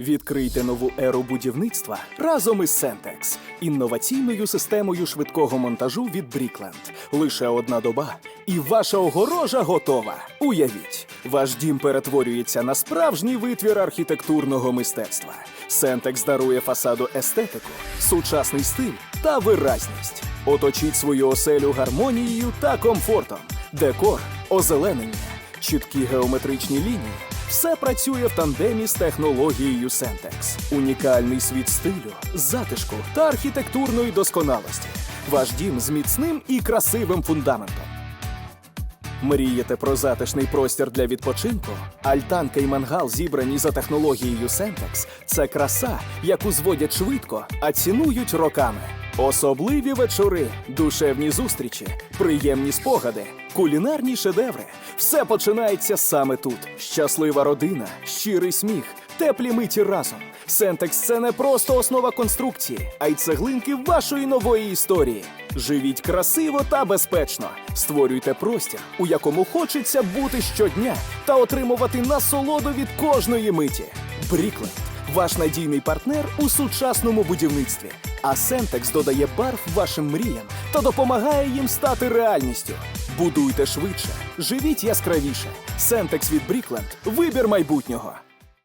Відкрийте нову еру будівництва разом із Сентекс, інноваційною системою швидкого монтажу від Брікленд. Лише одна доба, і ваша огорожа готова. Уявіть, ваш дім перетворюється на справжній витвір архітектурного мистецтва. Сентекс дарує фасаду естетику, сучасний стиль та виразність. Оточіть свою оселю гармонією та комфортом, декор, озеленення, чіткі геометричні лінії. Все працює в тандемі з технологією Sentex. Унікальний світ стилю, затишку та архітектурної досконалості. Ваш дім з міцним і красивим фундаментом. Мрієте про затишний простір для відпочинку? Альтанка і мангал зібрані за технологією Sentex – це краса, яку зводять швидко, а цінують роками. Особливі вечори, душевні зустрічі, приємні спогади, кулінарні шедеври. Все починається саме тут. Щаслива родина, щирий сміх, теплі миті разом. Сентекс це не просто основа конструкції, а й цеглинки вашої нової історії. Живіть красиво та безпечно. Створюйте простір, у якому хочеться бути щодня та отримувати насолоду від кожної миті. Брікленд ваш надійний партнер у сучасному будівництві. А Сентекс додає барв вашим мріям та допомагає їм стати реальністю. Будуйте швидше, живіть яскравіше. Сентекс від Брікленд – вибір майбутнього.